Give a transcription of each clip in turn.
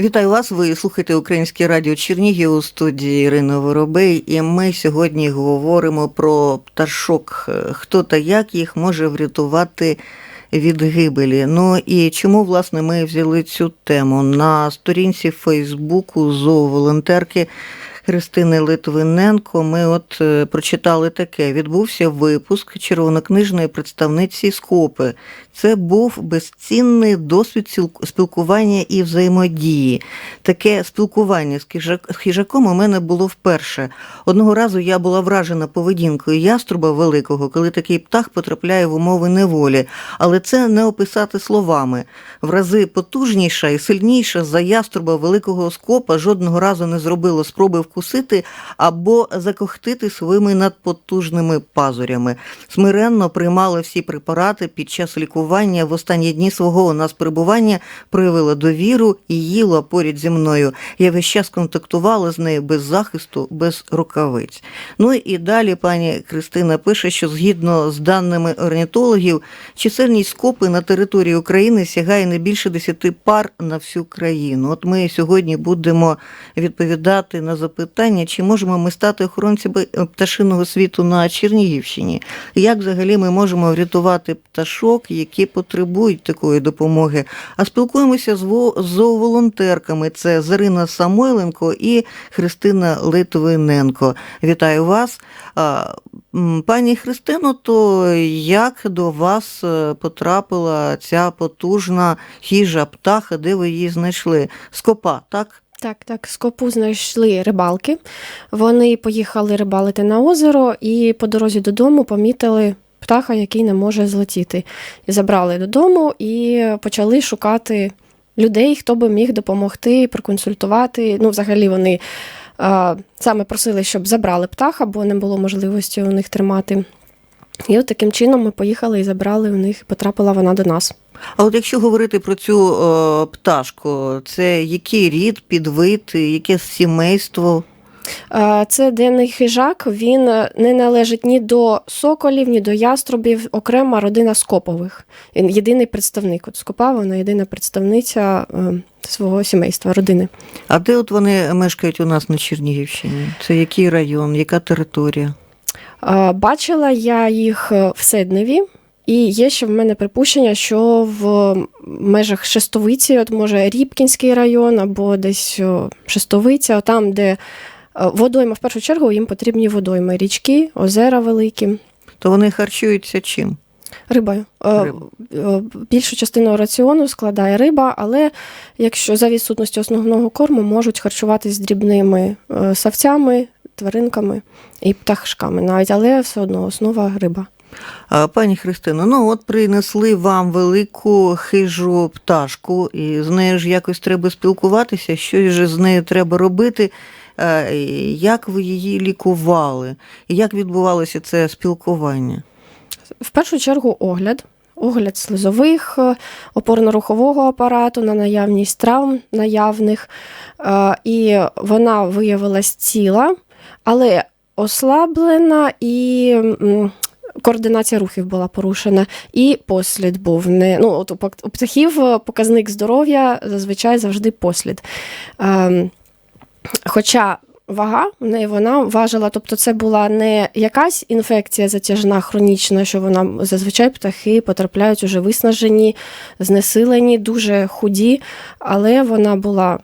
Вітаю вас. Ви слухаєте Українське радіо Чернігів у студії Ірина Воробей. І ми сьогодні говоримо про пташок. Хто та як їх може врятувати від гибелі. Ну і чому власне ми взяли цю тему на сторінці Фейсбуку зооволонтерки Христини Литвиненко. Ми от е, прочитали таке: відбувся випуск червонокнижної представниці Скопи. Це був безцінний досвід спілкування і взаємодії. Таке спілкування з хижак- з хижаком у мене було вперше. Одного разу я була вражена поведінкою яструба великого, коли такий птах потрапляє в умови неволі. Але це не описати словами. В рази потужніша і сильніша за яструба великого скопа жодного разу не зробило спроби вкусити або закохтити своїми надпотужними пазурями. Смиренно приймала всі препарати під час лікування. В останні дні свого у нас перебування проявила довіру і їла поряд зі мною. Я весь час контактувала з нею без захисту, без рукавиць. Ну і далі пані Христина пише, що згідно з даними орнітологів, чисельність скопи на території України сягає не більше 10 пар на всю країну. От ми сьогодні будемо відповідати на запитання, чи можемо ми стати охоронцями пташиного світу на Чернігівщині. Як взагалі ми можемо врятувати пташок, які потребують такої допомоги? А спілкуємося з зооволонтерками. Це Зарина Самойленко і Христина Литвиненко. Вітаю вас. Пані Христино, то як до вас е, потрапила ця потужна хижа птаха, де ви її знайшли? Скопа, так? Так, так, скопу знайшли рибалки. Вони поїхали рибалити на озеро і по дорозі додому помітили птаха, який не може злетіти. І забрали додому і почали шукати людей, хто би міг допомогти, проконсультувати. Ну, взагалі, вони а, саме просили, щоб забрали птаха, бо не було можливості у них тримати. І от таким чином ми поїхали і забрали у них, потрапила вона до нас. А от якщо говорити про цю е, пташку, це який рід, підвид, яке сімейство? Це денний хижак. Він е, не належить ні до соколів, ні до яструбів, окрема родина скопових. Він єдиний представник. От скопа, вона єдина представниця е, свого сімейства, родини. А де от вони мешкають у нас на Чернігівщині? Це який район, яка територія? Бачила я їх в Седневі. І є ще в мене припущення, що в межах Шестовиці, от може Рібкінський район або десь Шестовиця, там, де е, водойма, в першу чергу їм потрібні водойми, річки, озера великі. То вони харчуються чим? Рибою. Е, Риба. е, Більшу частину раціону складає риба, але якщо за відсутності основного корму можуть харчуватись дрібними савцями, тваринками і пташками навіть, але все одно основа риба. Пані Христино, ну от принесли вам велику хижу пташку, і з нею ж якось треба спілкуватися, що ж з нею треба робити. Е, Як ви її лікували? Як відбувалося це спілкування? В першу чергу огляд. Огляд слизових, е, опорно-рухового апарату на наявність травм наявних. Е, І вона виявилась ціла, але ослаблена і координація рухів була порушена, і послід був не. Ну, от у птахів е, показник здоров'я зазвичай завжди послід. Ем, Хоча вага в неї вона важила, тобто це була не якась інфекція затяжна, хронічна, що вона зазвичай птахи потрапляють уже виснажені, знесилені, дуже худі, але вона була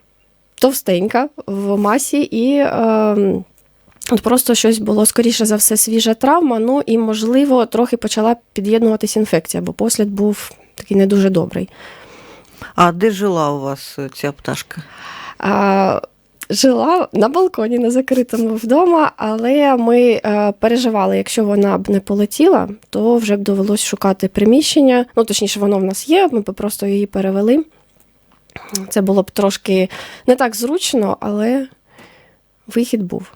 товстенька в масі і. Е, От просто щось було скоріше за все свіжа травма, ну і, можливо, трохи почала під'єднуватись інфекція, бо послід був такий не дуже добрий. А де жила у вас е, ця пташка? А, жила на балконі на закритому вдома, але ми е, переживали, якщо вона б не полетіла, то вже б довелось шукати приміщення. Ну, точніше, воно в нас є, ми б просто її перевели. Це було б трошки не так зручно, але вихід був.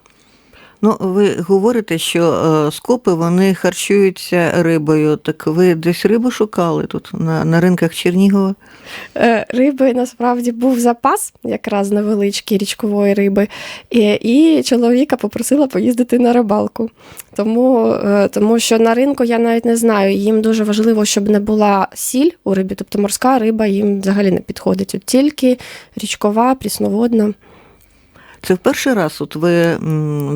Ну, ви говорите, що е, скопи вони харчуються рибою. Так ви десь рибу шукали тут на, на ринках Чернігова? Е, Риби насправді був запас, якраз невеличкий річкової риби, і, і чоловіка попросила поїздити на рибалку. Тому, е, тому що на ринку я навіть не знаю. Їм дуже важливо, щоб не була сіль у рибі, тобто морська риба їм взагалі не підходить. От тільки річкова, прісноводна. Це в перший раз от ви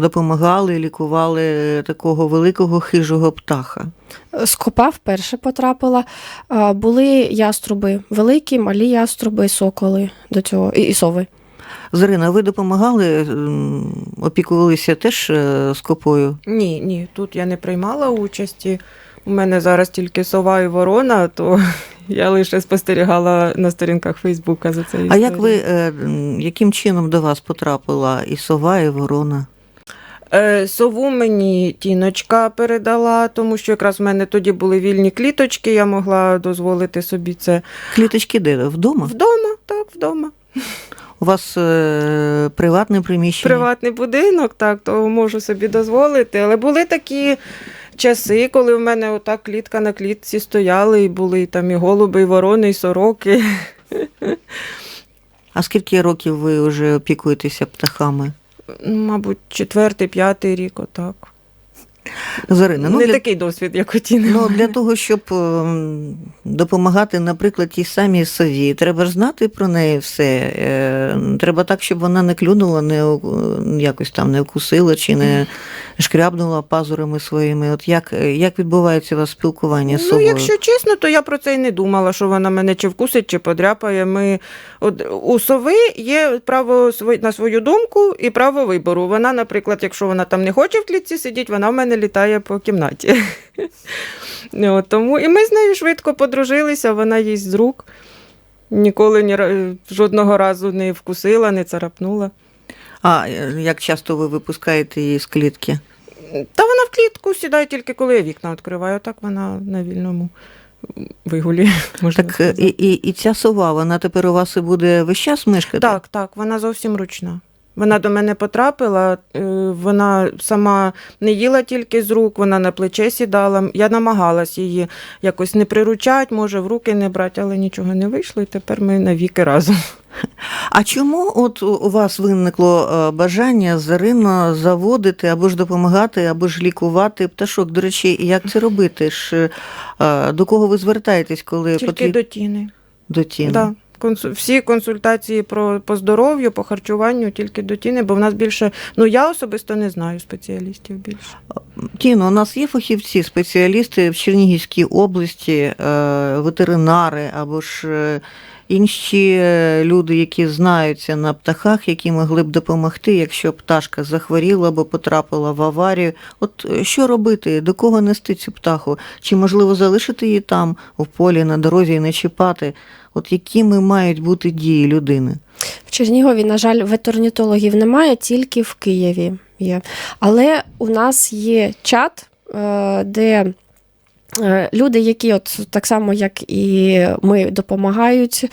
допомагали, лікували такого великого хижого птаха. Скопа вперше потрапила. Були яструби, великі, малі яструби, соколи до цього і, і сови. Зарина, ви допомагали, опікувалися теж е, скопою? Ні, ні, тут я не приймала участі. У мене зараз тільки сова і ворона, то я лише спостерігала на сторінках Фейсбука за це. А як ви е, яким чином до вас потрапила і сова, і ворона? Е, Сову мені тіночка передала, тому що якраз в мене тоді були вільні кліточки, я могла дозволити собі це Кліточки де? Вдома? вдома, так, вдома. У вас е, приватне приміщення? Приватний будинок, так, то можу собі дозволити. Але були такі часи, коли в мене отак клітка на клітці стояли, і були і там і голуби, і ворони, і сороки. А скільки років ви вже опікуєтеся птахами? Ну, Мабуть, четвертий, п'ятий рік, отак. Зарина, ну, не для, такий досвід, як у Тіни. ну для того, щоб ем, допомагати, наприклад, тій самій сові, треба ж знати про неї все. Е, Треба так, щоб вона не клюнула, не якось там не вкусила чи не шкрябнула пазурами своїми. От як, як відбувається у вас спілкування з Ну, якщо чесно, то я про це й не думала, що вона мене чи вкусить, чи подряпає. Ми... От, у сови є право на свою думку і право вибору. Вона, наприклад, якщо вона там не хоче в клітці сидіти, вона в мене літає по кімнаті. От, тому і ми з нею швидко подружилися, вона їсть з рук. Ніколи ні, жодного разу не вкусила, не царапнула. А як часто ви випускаєте її з клітки? Та вона в клітку сідає тільки коли я вікна відкриваю, так вона на вільному вигулі. Можна Так і, і, і ця сова, вона тепер у вас і буде весь час мешкати? Так, так, вона зовсім ручна. Вона до мене потрапила, е, вона сама не їла тільки з рук, вона на плече сідала. Я намагалась її якось не приручати, може, в руки не брати, але нічого не вийшло, і тепер ми навіки разом. А чому от у- вас виникло е, бажання Зарино заводити або ж допомагати, або ж лікувати пташок? До речі, як це робити? Е, до кого ви звертаєтесь, коли Тільки потрібно до тіни. до тіни? Да. Консу- Всі консультації про по здоров'ю, по харчуванню тільки до тіни, бо в нас більше, ну я особисто не знаю спеціалістів більше. Тіно, у нас є фахівці, спеціалісти в Чернігівській області, е, ветеринари або ж е, інші е, люди, які знаються на птахах, які могли б допомогти, якщо пташка захворіла або потрапила в аварію. От що робити? До кого нести цю птаху? Чи можливо залишити її там, в полі, на дорозі і не чіпати? От якими мають бути дії людини? В Чернігові, на жаль, ветеринатологів немає, тільки в Києві є. Але у нас є чат, е, де е, люди, які от так само, як і ми, допомагають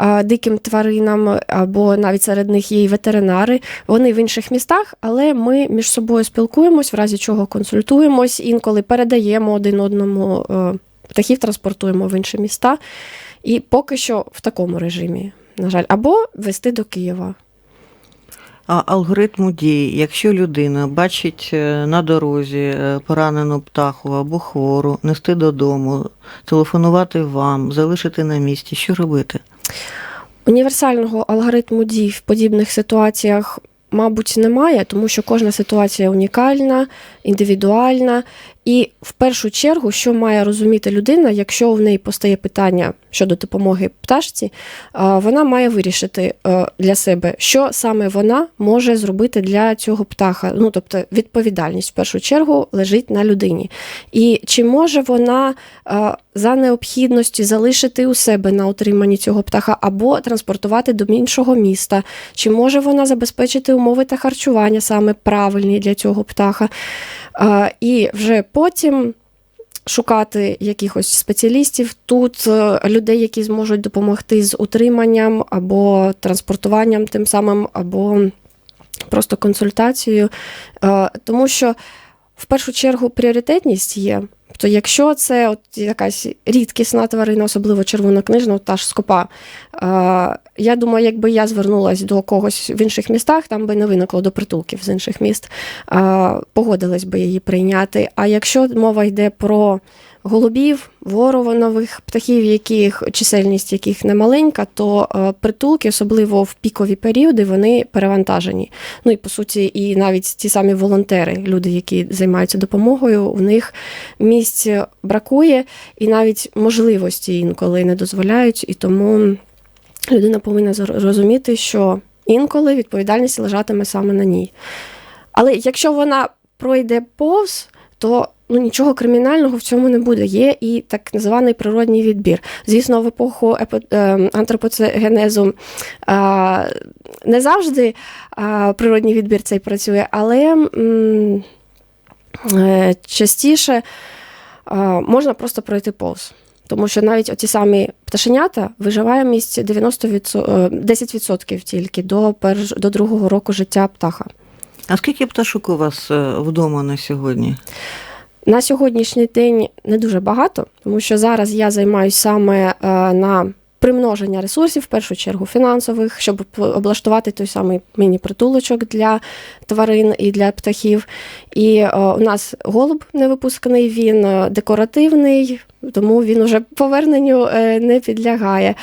е, диким тваринам, або навіть серед них є і ветеринари. Вони в інших містах, але ми між собою спілкуємось, в разі чого консультуємось, інколи передаємо один одному птахів, транспортуємо в інші міста. І поки що в такому режимі, на жаль, або вести до Києва. А алгоритму дій, якщо людина бачить е, на дорозі е, поранену птаху або хвору, нести додому, телефонувати вам, залишити на місці, що робити? Універсального алгоритму дій в подібних ситуаціях, мабуть, немає, тому що кожна ситуація унікальна, індивідуальна. І в першу чергу, що має розуміти людина, якщо в неї постає питання щодо допомоги пташці, вона має вирішити е, для себе, що саме вона може зробити для цього птаха. Ну, тобто відповідальність в першу чергу лежить на людині. І чи може вона е, за необхідності залишити у себе на утриманні цього птаха або транспортувати до іншого міста, чи може вона забезпечити умови та харчування саме правильні для цього птаха. Е, І вже потім шукати якихось спеціалістів тут, е, людей, які зможуть допомогти з утриманням або транспортуванням тим самим, або просто консультацією, Е, тому що в першу чергу пріоритетність є. То якщо це от якась рідкісна тварина, особливо червонокнижна, та ж скопа, е, я думаю, якби я звернулася до когось в інших містах, там би не виникло до притулків з інших міст, погодилась би її прийняти. А якщо мова йде про голубів, ворованових птахів, яких чисельність яких не маленька, то е, притулки, особливо в пікові періоди, вони перевантажені. Ну і по суті, і навіть ті самі волонтери, люди, які займаються допомогою, у них місць бракує, і навіть можливості інколи не дозволяють, і тому людина повинна зр- розуміти, що інколи відповідальність лежатиме саме на ній. Але якщо вона пройде повз, то ну, нічого кримінального в цьому не буде. Є і так званий природній відбір. Звісно, в епоху епо- е, антропоцегенезу не завжди природній відбір цей працює, але е, частіше можна просто пройти повз. Тому що навіть оті самі пташенята виживаємість 90%, е, 10% тільки до, перш, до другого року життя птаха. А скільки пташок у вас е, вдома на сьогодні? На сьогоднішній день не дуже багато, тому що зараз я займаюся саме е, на примноження ресурсів, в першу чергу фінансових, щоб облаштувати той самий міні-притулочок для тварин і для птахів. І е, у нас голуб невипускний, він е, декоративний, тому він уже поверненню е, не підлягає.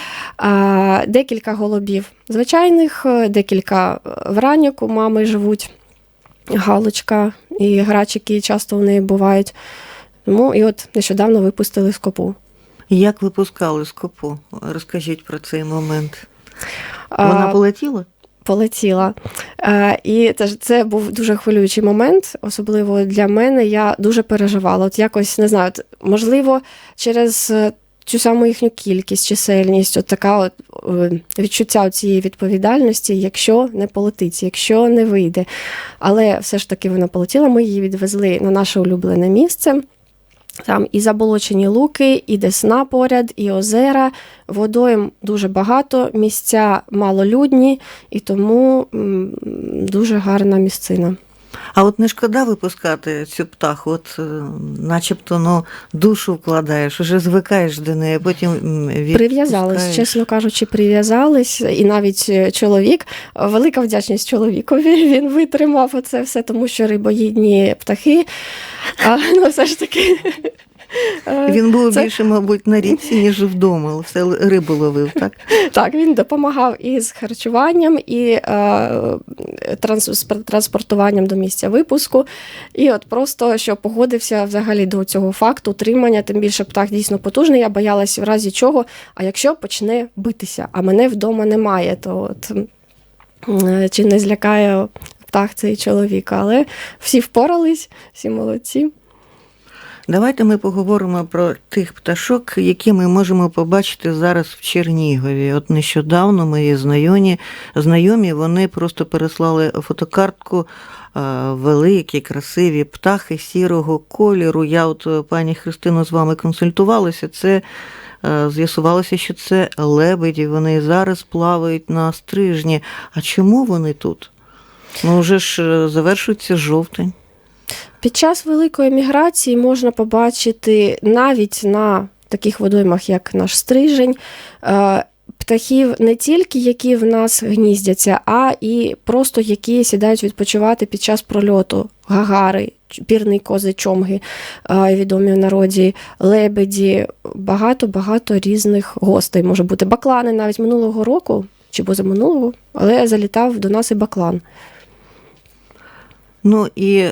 Декілька голубів звичайних, декілька враньок у мами живуть. Галочка і грачики часто в неї бувають. Тому і от нещодавно випустили скопу. Як випускали скопу? Розкажіть про цей момент. Вона полетіла? полетіла. І це, це був дуже хвилюючий момент, особливо для мене. Я дуже переживала. От якось не знаю, можливо, через е, цю саму їхню кількість, чисельність, от така от е, відчуття цієї відповідальності, якщо не полетить, якщо не вийде. Але все ж таки вона полетіла. Ми її відвезли на наше улюблене місце. Там і заболочені луки, і десна поряд, і озера. Водойм дуже багато, місця малолюдні, і тому дуже гарна місцина. А от не шкода випускати цю птаху, от е, начебто ну, душу вкладаєш, уже звикаєш до неї, потім відпускаєш. Прив'язались, чесно кажучи, прив'язались. І навіть е, чоловік, велика вдячність чоловікові, він витримав оце все, тому що рибоїдні птахи. А, ну, все ж таки. Е, Він був Це- більше, мабуть, на річці, ніж вдома, все рибу ловив, так? Так, він допомагав і з харчуванням, і е, транс, транспортуванням до місця випуску. І от просто що погодився взагалі до цього факту утримання, тим більше птах дійсно потужний. Я боялась в разі чого. А якщо почне битися, а мене вдома немає, то от, е, чи не злякає птах цей чоловіка. Але всі впорались, всі молодці. Давайте ми поговоримо про тих пташок, які ми можемо побачити зараз в Чернігові. От нещодавно мої знайомі, знайомі вони просто переслали фотокартку. е, Великі, красиві птахи сірого кольору. Я, от е, пані Христино, з вами консультувалася. Це е, з'ясувалося, що це лебеді. Вони зараз плавають на стрижні. А чому вони тут? Ну, вже ж завершується жовтень. Під час великої міграції можна побачити навіть на таких водоймах, як наш стрижень, е, птахів не тільки які в нас гніздяться, а і просто які сідають відпочивати під час прольоту. Гагари, пірний кози, чомги, е, відомі в народі, лебеді, багато-багато різних гостей може бути. Баклани навіть минулого року чи позаминулого, але залітав до нас і баклан. Ну і е,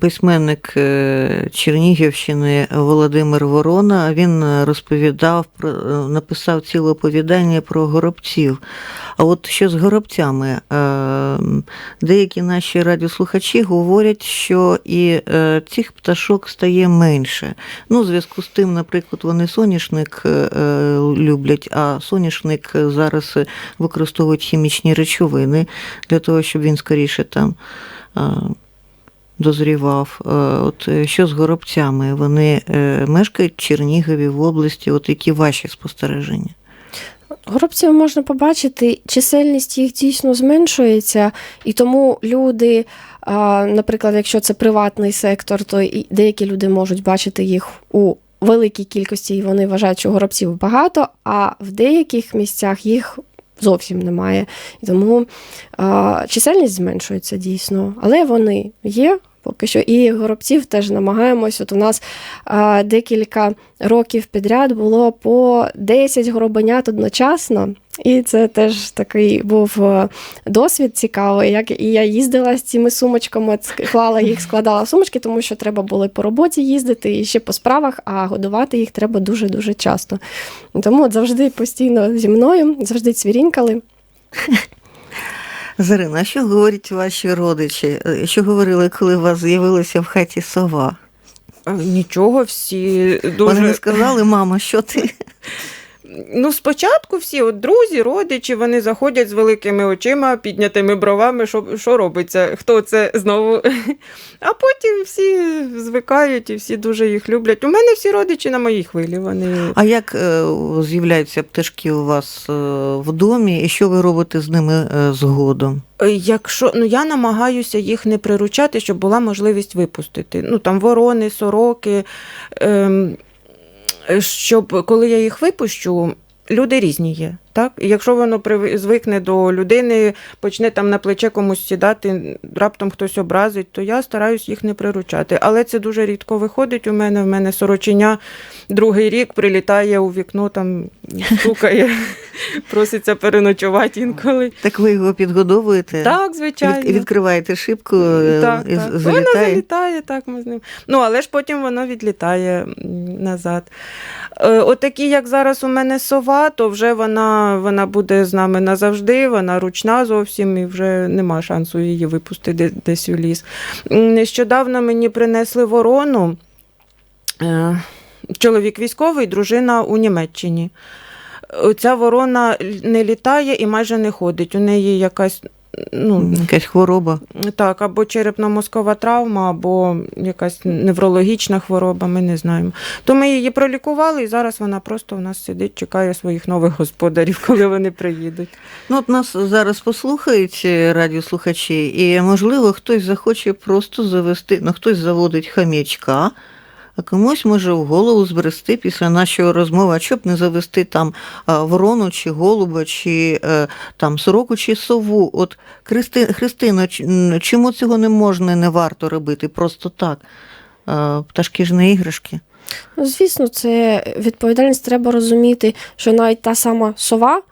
письменник е, Чернігівщини Володимир Ворона він розповідав про е, написав ціле оповідання про горобців. А от що з горобцями? Е, деякі наші радіослухачі говорять, що і е, цих пташок стає менше. Ну, в зв'язку з тим, наприклад, вони соняшник е, люблять, а соняшник зараз використовують хімічні речовини для того, щоб він скоріше там дозрівав. От що з горобцями? Вони мешкають в Чернігові в області, от які ваші спостереження? Горобців можна побачити, чисельність їх дійсно зменшується, і тому люди, наприклад, якщо це приватний сектор, то і деякі люди можуть бачити їх у великій кількості, і вони вважають, що горобців багато, а в деяких місцях їх зовсім немає. І тому чисельність зменшується дійсно, але вони є. Поки що і горобців теж намагаємось. От у нас а, декілька років підряд було по 10 горобенят одночасно. І це теж такий був е, досвід цікавий. Як і я їздила з цими сумочками, ц- клала їх, складала сумочки, тому що треба було по роботі їздити і ще по справах, а годувати їх треба дуже дуже часто. Тому от завжди постійно зі мною, завжди цвірінькали. Зарина, а що говорять ваші родичі? Е, Що говорили, коли у вас з'явилася в хаті сова? Е, Нічого, всі Вони дуже не сказали, мама, що ти? Ну, спочатку всі от друзі, родичі, вони заходять з великими очима, піднятими бровами, що, що робиться, хто це знову. А потім всі звикають і всі дуже їх люблять. У мене всі родичі на моїй хвилі. Вони А як е, з'являються пташки у вас е, в домі, і що ви робите з ними е, згодом? Якщо ну я намагаюся їх не приручати, щоб була можливість випустити. Ну там ворони, сороки. Ем, щоб коли я їх випущу, люди різні є. Так? І якщо воно звикне до людини, почне там на плече комусь сідати, раптом хтось образить, то я стараюсь їх не приручати. Але це дуже рідко виходить у мене. В мене сороченя другий рік прилітає у вікно, там стукає, проситься переночувати інколи. Так ви його підгодовуєте? Так, звичайно. Від, відкриваєте шибку е, Так, і так. Воно залітає? залітає, так ми з ним. Ну, але ж потім воно відлітає назад. Е, Отакі, як зараз у мене сова, то вже вона, вона буде з нами назавжди, вона ручна зовсім і вже нема шансу її випустити десь у ліс. Нещодавно мені принесли ворону. Е, Чоловік військовий, дружина у Німеччині. Ця ворона не літає і майже не ходить. У неї якась ну, Якась хвороба. так, або черепно-мозкова травма, або якась неврологічна хвороба, ми не знаємо. То ми її пролікували, і зараз вона просто у нас сидить, чекає своїх нових господарів, коли вони приїдуть. Ну, от нас зараз послухають е, радіослухачі, і, можливо, хтось захоче просто завести, ну, хтось заводить хам'ячка, а комусь може в голову збрести після нашої розмови, а щоб не завести там ворону чи голуба, чи е, там сороку, чи сову. От Христи, м, чому цього не можна і не варто робити просто так? Е, Пташки ж не іграшки. Ну, звісно, це відповідальність треба розуміти, що навіть та сама сова.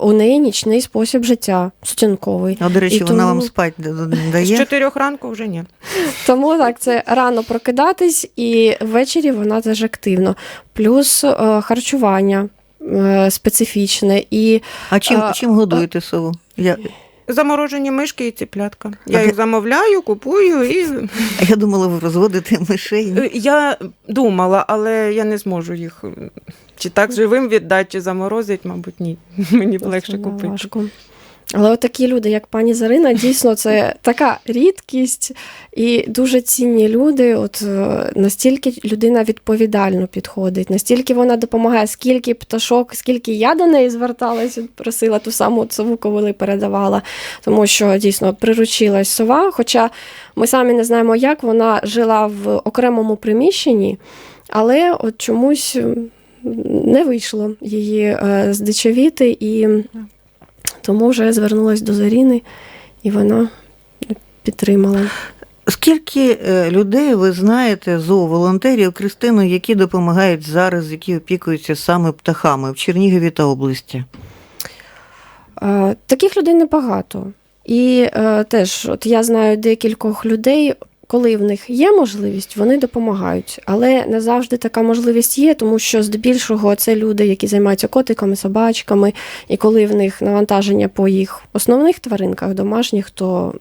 Е, У неї нічний спосіб життя сутінковий. А до речі, І вона вам спать д- д- З чотирьох ранку вже ні. Тому так, це рано прокидатись, і ввечері вона теж активно. Плюс е, харчування е, специфічне. І А чим, А, чим годуєте сову? Я, Заморожені мишки і ціплятка. Я А їх замовляю, купую і а я думала, ви розводите мишей. Е, я думала, але я не зможу їх е, чи так живим віддати, чи заморозить, мабуть, ні. Мені б легше купити. важко. Але от такі люди, як пані Зарина, дійсно це така рідкість і дуже цінні люди. От е, настільки людина відповідально підходить, настільки вона допомагає, скільки пташок, скільки я до неї зверталася, просила ту саму сову, коли передавала, тому що дійсно приручилась сова. Хоча ми самі не знаємо, як вона жила в окремому приміщенні, але от чомусь не вийшло її е, здичавіти і. Тому вже звернулася до Заріни, і вона підтримала. Скільки е, людей ви знаєте, зооволонтерів, Кристину, які допомагають зараз, які опікуються саме птахами в Чернігові та області? Е, Таких людей небагато. І е, теж, от я знаю декількох людей, коли в них є можливість, вони допомагають. Але не завжди така можливість є, тому що здебільшого це люди, які займаються котиками, собачками, і коли в них навантаження по їх основних тваринках домашніх, то.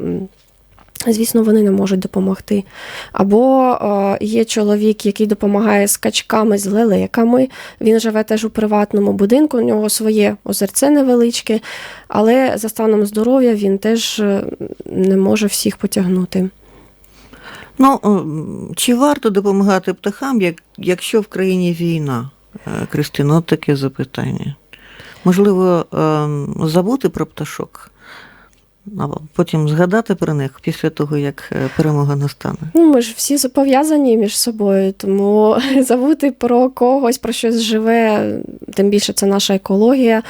Звісно, вони не можуть допомогти. Або е, є чоловік, який допомагає з качками, з лелеками. Він живе теж у приватному будинку, у нього своє озерце невеличке, але за станом здоров'я він теж е, не може всіх потягнути. Ну, чи варто допомагати птахам, як, якщо в країні війна? Кристина? Кристино, таке запитання. Можливо, ем, забути про пташок, а потім згадати про них після того, як е, перемога настане. Ну, ми ж всі пов'язані між собою, тому забути про когось, про щось живе, тим більше це наша екологія,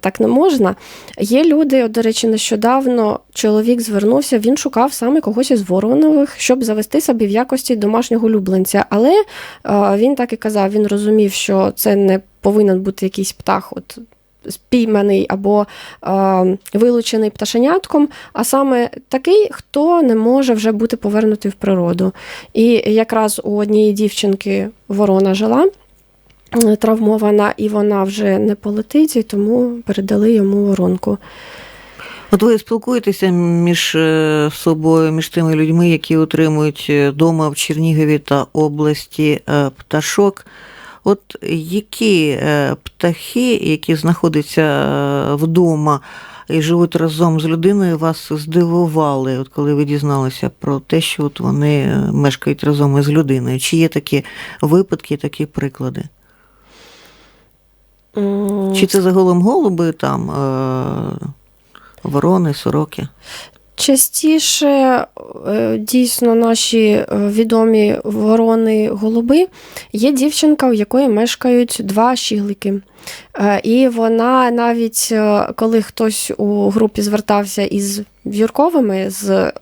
так не можна. Є люди, до речі, нещодавно чоловік звернувся, він шукав саме когось із воронових, щоб завести собі в якості домашнього улюбленця. Але він так і казав, він розумів, що це не повинен бути якийсь птах. От, Спійманий або е, вилучений пташенятком, а саме такий, хто не може вже бути повернутий в природу. І якраз у однієї дівчинки ворона жила е, травмована, і вона вже не полетить, і тому передали йому воронку. От ви спілкуєтеся між е, собою, між тими людьми, які отримують вдома в Чернігові та області е, пташок. От які е, птахи, які знаходяться е, вдома і живуть разом з людиною, вас здивували, от коли ви дізналися про те, що от вони е, мешкають разом із людиною? Чи є такі випадки, такі приклади? Чи це загалом голуби, там ворони, сороки? Частіше е, дійсно наші е, відомі ворони голуби є дівчинка, у якої мешкають два щіглики. Е, І вона навіть коли хтось у групі звертався із в'юрковими, з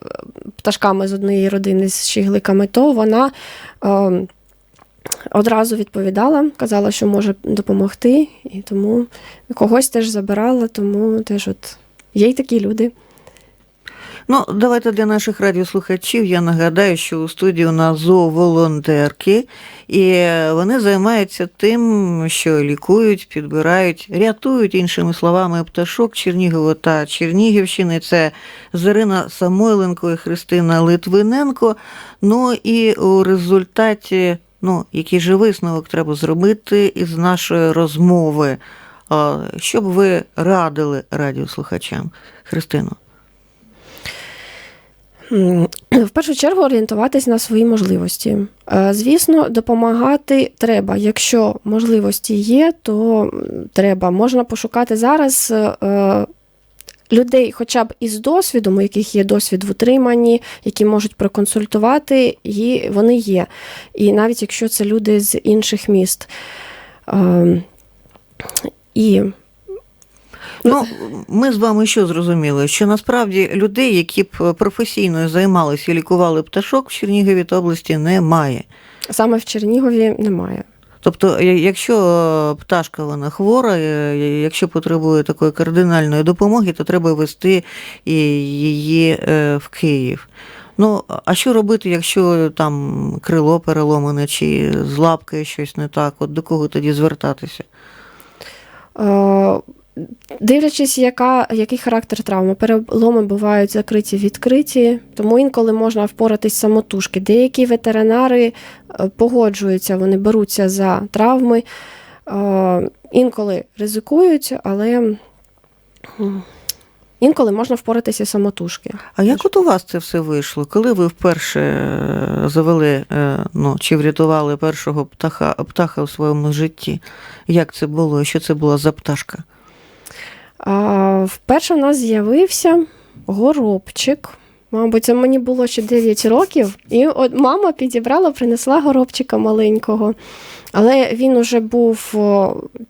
пташками з однієї родини, з щігликами, то вона одразу відповідала, казала, що може допомогти, і тому когось теж забирала, тому теж от є й такі люди. Ну, давайте для наших радіослухачів я нагадаю, що у студії у нас зооволонтерки, і вони займаються тим, що лікують, підбирають, рятують, іншими словами, пташок Чернігова та Чернігівщини. Це Зарина Самойленко і Христина Литвиненко. Ну і у результаті, ну, який же висновок треба зробити із нашої розмови. Що б ви радили радіослухачам? Христино? В першу чергу орієнтуватись на свої можливості. Е, Звісно, допомагати треба. Якщо можливості є, то треба. Можна пошукати зараз е, людей, хоча б із досвідом, у яких є досвід в утриманні, які можуть проконсультувати, і вони є. І навіть якщо це люди з інших міст. Е, І Ну, ми з вами що зрозуміли? Що насправді людей, які б професійно займалися і лікували пташок в Чернігові та області, немає. саме в Чернігові немає. Тобто, якщо е, пташка вона хвора, е, якщо потребує такої кардинальної допомоги, то треба вести її е, в Київ. Ну, а що робити, якщо там крило переломане чи з лапкою щось не так? От до кого тоді звертатися? Дивлячись, яка, який характер травми. Переломи бувають закриті, відкриті, тому інколи можна впоратись самотужки. Деякі ветеринари е, погоджуються, вони беруться за травми, е, інколи ризикують, але інколи можна впоратися самотужки. А як от у вас це все вийшло? Коли ви вперше е, завели ну, чи врятували першого птаха, птаха в своєму житті? Як це було? Що це була за пташка? Вперше в нас з'явився горобчик. Мабуть, це мені було ще 9 років, і от мама підібрала, принесла горобчика маленького. Але він уже був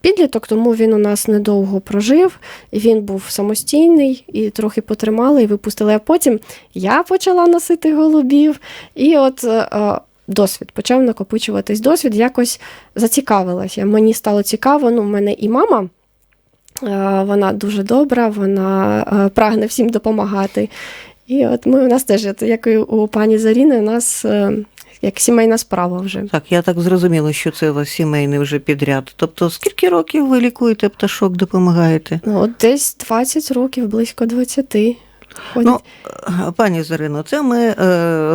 підліток, тому він у нас недовго прожив, він був самостійний, і трохи потримали, і випустили. А потім я почала носити голубів, і от е, е, досвід почав накопичуватись. Досвід якось зацікавилася. Мені стало цікаво. Ну, в мене і мама. Е, Вона дуже добра, вона е, прагне всім допомагати. І от ми у нас теж, як і у пані Заріни, у нас е, як сімейна справа вже. Так, я так зрозуміла, що це у вас сімейний вже підряд. Тобто, скільки років ви лікуєте пташок, допомагаєте? Ну, от десь 20 років, близько 20. Ну, пані Зарино, це ми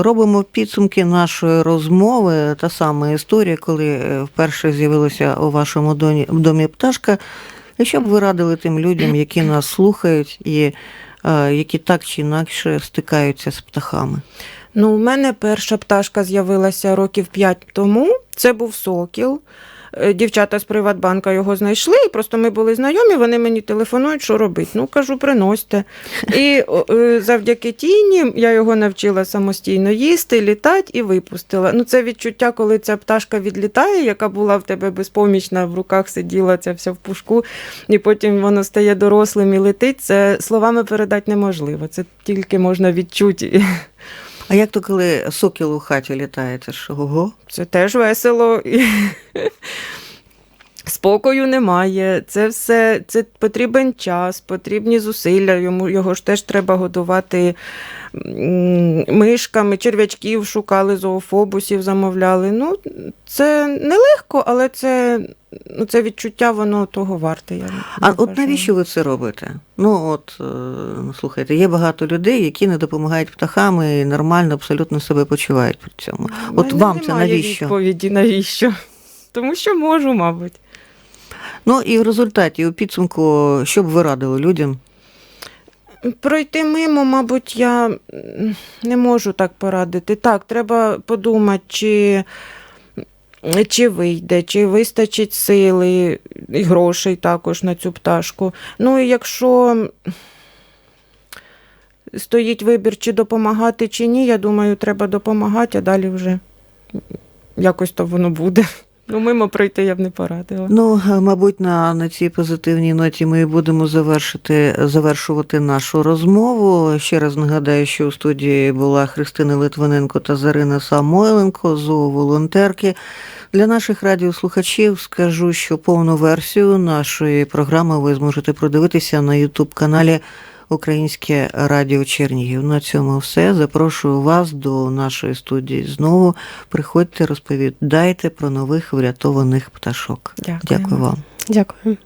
робимо підсумки нашої розмови. Та сама історія, коли вперше з'явилася у вашому домі пташка. І що б ви радили тим людям, які нас слухають і е, які так чи інакше стикаються з птахами? Ну, у мене перша пташка з'явилася років 5 тому. Це був сокіл. Е, дівчата з Приватбанка його знайшли, і просто ми були знайомі, вони мені телефонують, що робити. Ну, кажу, приносьте. І е, завдяки тіні я його навчила самостійно їсти, літати і випустила. Ну, це відчуття, коли ця пташка відлітає, яка була в тебе безпомічна, в руках сиділа ця вся в пушку, і потім воно стає дорослим і летить. Це словами передати неможливо. Це тільки можна відчути. А як то коли сокіл у хаті літає, це ж ого? Це теж весело. Спокою немає. Це все це потрібен час, потрібні зусилля. Йому його ж теж треба годувати мишками, черв'ячків шукали, зоофобусів замовляли. Ну, це нелегко, але це, ну, це відчуття, воно того варте. Я А от навіщо ви це робите? Ну от е, слухайте, є багато людей, які не допомагають птахам і нормально абсолютно себе почувають при цьому. От вам це навіщо? Відповіді навіщо? Тому що можу, мабуть. Ну і в результаті, у підсумку, що б ви радили людям? Пройти мимо, мабуть, я не можу так порадити. Так, треба подумати, чи, чи вийде, чи вистачить сили і грошей також на цю пташку. Ну і якщо стоїть вибір, чи допомагати, чи ні, я думаю, треба допомагати, а далі вже якось то воно буде. Ну, мимо пройти я б не порадила. Ну, е, мабуть, на, на цій позитивній ноті ми будемо завершити, завершувати нашу розмову. Ще раз нагадаю, що у студії була Христина Литвиненко та Зарина Самойленко, зооволонтерки. Для наших радіослухачів скажу, що повну версію нашої програми ви зможете продивитися на Ютуб-каналі Українське Радіо Чернігів. На цьому все. Запрошую вас до нашої студії знову. Приходьте, розповідайте про нових врятованих пташок. Дякую, Дякую вам. Дякую.